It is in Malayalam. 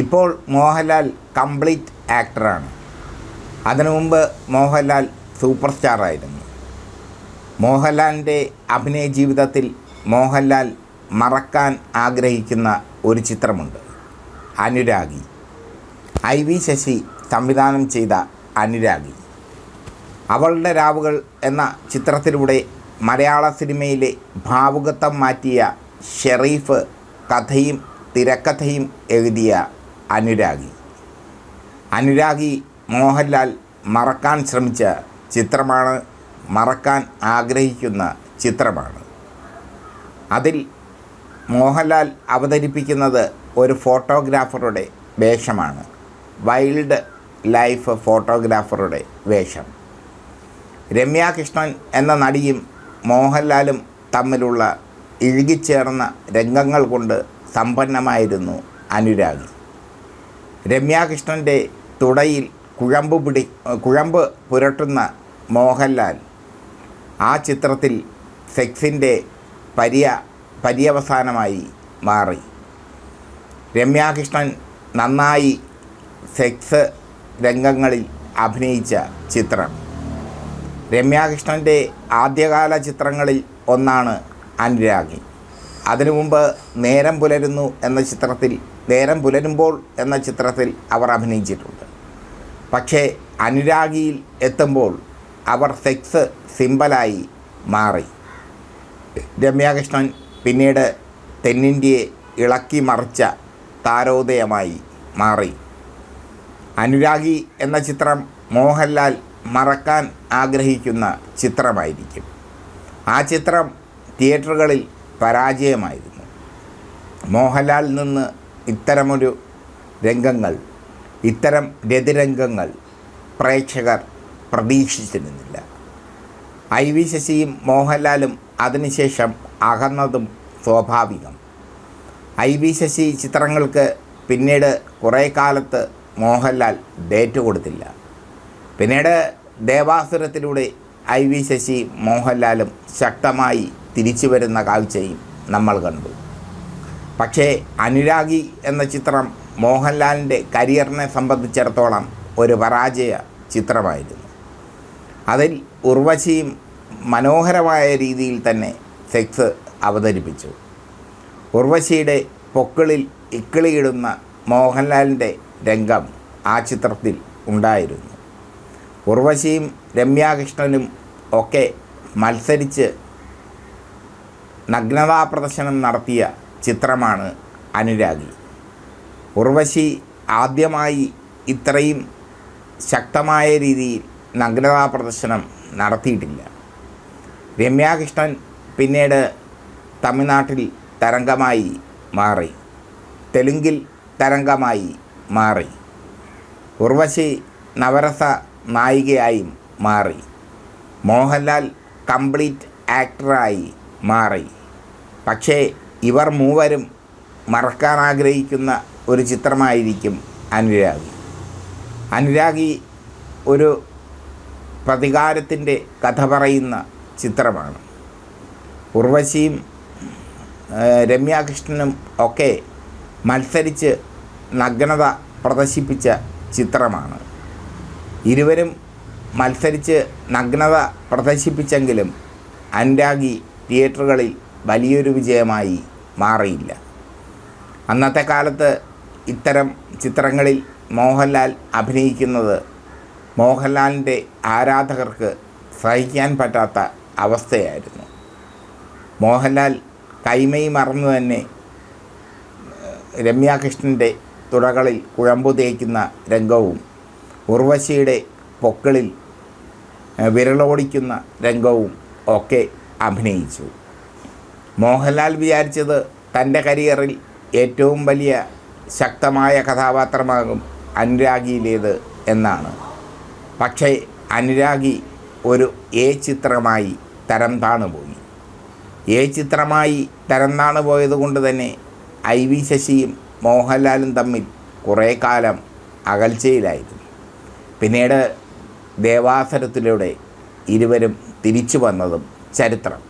ഇപ്പോൾ മോഹൻലാൽ കംപ്ലീറ്റ് ആക്ടറാണ്. അതിനു മുമ്പ് മോഹൻലാൽ സൂപ്പർ സ്റ്റാറായിരുന്നു മോഹൻലാലിന്റെ അഭിനയ ജീവിതത്തിൽ മോഹൻലാൽ മറക്കാൻ ആഗ്രഹിക്കുന്ന ഒരു ചിത്രമുണ്ട് അനുരാഗി. ഐ വി ശശി സംവിധാനം ചെയ്ത അനുരാഗി. അവളുടെ രാവുകൾ എന്ന ചിത്രത്തിലൂടെ മലയാള സിനിമയിലെ ഭാവുകത്വം മാറ്റിയ ഷെറീഫ് കഥയും തിരക്കഥയും എഴുതിയ അനുരാഗി. അനുരാഗി മോഹൻലാൽ മറക്കാൻ ശ്രമിച്ച ചിത്രമാണ് മറക്കാൻ ആഗ്രഹിക്കുന്ന ചിത്രമാണ്. അതിൽ മോഹൻലാൽ അവതരിപ്പിക്കുന്നത് ഒരു ഫോട്ടോഗ്രാഫറുടെ വേഷമാണ്. വൈൽഡ് ലൈഫ് ഫോട്ടോഗ്രാഫറുടെ വേഷം. രമ്യ കൃഷ്ണൻ എന്ന നടിയും മോഹൻലാലും തമ്മിലുള്ള ഇഴുകിച്ചേർന്ന രംഗങ്ങൾ കൊണ്ട് സമ്പന്നമായിരുന്നു അനുരാഗി. രമ്യ കൃഷ്ണന്റെ തുടയിൽ കുഴമ്പ് പിടി കുഴമ്പ് പുരട്ടുന്ന മോഹൻലാൽ ആ ചിത്രത്തിൽ സെക്സിന്റെ പര്യ പര്യവസാനമായി മാറി. രമ്യാകൃഷ്ണൻ നന്നായി സെക്സ് രംഗങ്ങളിൽ അഭിനയിച്ച ചിത്രം. രമ്യാകൃഷ്ണന്റെ ആദ്യകാല ചിത്രങ്ങളിൽ ഒന്നാണ് അനുരാഗി. അതിനു മുമ്പ് നേരം പുലരുന്നു എന്ന ചിത്രത്തിൽ നേരം പുലരുമ്പോൾ എന്ന ചിത്രത്തിൽ അവർ അഭിനയിച്ചിട്ടുണ്ട്. പക്ഷേ അനുരാഗിയിൽ എത്തുമ്പോൾ അവർ സെക്സ് സിമ്പലായി മാറി. രമ്യാകൃഷ്ണൻ പിന്നീട് തെന്നിന്ത്യയെ ഇളക്കി മറിച്ച താരോദയമായി മാറി. അനുരാഗി എന്ന ചിത്രം മോഹൻലാൽ മറക്കാൻ ആഗ്രഹിക്കുന്ന ചിത്രമായിരിക്കും. ആ ചിത്രം തിയേറ്ററുകളിൽ പരാജയമായിരുന്നു. മോഹൻലാലിൽ നിന്ന് ഇത്തരമൊരു രംഗങ്ങൾ ഇത്തരം രതിരംഗങ്ങൾ പ്രേക്ഷകർ പ്രതീക്ഷിച്ചിരുന്നില്ല. ഐ വി ശശിയും മോഹൻലാലും അതിനുശേഷം അകന്നതും സ്വാഭാവികം. ഐ വി ശശി ചിത്രങ്ങൾക്ക് പിന്നീട് കുറേ കാലത്ത് മോഹൻലാൽ ഡേറ്റ് കൊടുത്തില്ല. പിന്നീട് ദേവാസുരത്തിലൂടെ ഐ വി ശശി മോഹൻലാലും ശക്തമായി തിരിച്ചു വരുന്ന കാഴ്ചയും നമ്മൾ കണ്ടു. പക്ഷേ അനുരാഗി എന്ന ചിത്രം മോഹൻലാലിന്റെ കരിയറിനെ സംബന്ധിച്ചിടത്തോളം ഒരു പരാജയ ചിത്രമായിരുന്നു. അതിൽ ഉർവശിയും മനോഹരമായ രീതിയിൽ തന്നെ സെക്സ് അവതരിപ്പിച്ചു. ഉർവശിയുടെ പൊക്കിളിൽ ഇക്കിളിയിടുന്ന മോഹൻലാലിന്റെ രംഗം ആ ചിത്രത്തിൽ ഉണ്ടായിരുന്നു. ഉർവശിയും രമ്യാകൃഷ്ണനും ഒക്കെ മത്സരിച്ച് നഗ്നതാ പ്രദർശനം നടത്തിയ ചിത്രമാണ് അനുരാഗി. ഉർവശി ആദ്യമായി ഇത്രയും ശക്തമായ രീതിയിൽ നഗ്നതാ പ്രദർശനം നടത്തിയിട്ടില്ല. രമ്യാകൃഷ്ണൻ പിന്നീട് തമിഴ്നാട്ടിൽ തരംഗമായി മാറി. തെലുങ്കിൽ തരംഗമായി മാറി. ഉർവശി നവരസ നായികയായും മാറി. മോഹൻലാൽ കംപ്ലീറ്റ് ആക്ടറായി മാറി. പക്ഷേ ഇവർ മൂവരും മറക്കാൻ ആഗ്രഹിക്കുന്ന ഒരു ചിത്രമായിരിക്കും അനുരാഗി. അനുരാഗി ഒരു പ്രതികാരത്തിന്റെ കഥ പറയുന്ന ചിത്രമാണ്. ഉർവശിയും രമ്യാകൃഷ്ണനും ഒക്കെ മത്സരിച്ച് നഗ്നത പ്രദർശിപ്പിച്ച ചിത്രമാണ്. ഇരുവരും മത്സരിച്ച് നഗ്നത പ്രദർശിപ്പിച്ചെങ്കിലും അനുരാഗി തിയേറ്ററുകളിൽ വലിയൊരു വിജയമായി മാറിയില്ല. അന്നത്തെ കാലത്ത് ഇത്തരം ചിത്രങ്ങളിൽ മോഹൻലാൽ അഭിനയിക്കുന്നത് മോഹൻലാലിന്റെ ആരാധകർക്ക് സഹിക്കാൻ പറ്റാത്ത അവസ്ഥയായിരുന്നു. മോഹൻലാൽ കൈമൈ മറന്നു തന്നെ രമ്യാകൃഷ്ണന്റെ തുടകളിൽ കുഴമ്പു തേക്കുന്ന രംഗവും ഉർവശിയുടെ പൊക്കളിൽ വിരളോടിക്കുന്ന രംഗവും ഒക്കെ അഭിനയിച്ചു. മോഹൻലാൽ വിചാരിച്ചത് തന്റെ കരിയറിൽ ഏറ്റവും വലിയ ശക്തമായ കഥാപാത്രമാകും അനുരാഗിയിലേത് എന്നാണ്. പക്ഷേ അനുരാഗി ഒരു എ ചിത്രമായി തരം താണുപോയി എ ചിത്രമായി തരം താണു പോയത് കൊണ്ട് തന്നെ ഐ വി ശശിയും മോഹൻലാലും തമ്മിൽ കുറേ കാലം അകൽച്ചയിലായിരുന്നു. പിന്നീട് ദേവാസരത്തിലൂടെ ഇരുവരും തിരിച്ചു വന്നതും ചരിത്രം.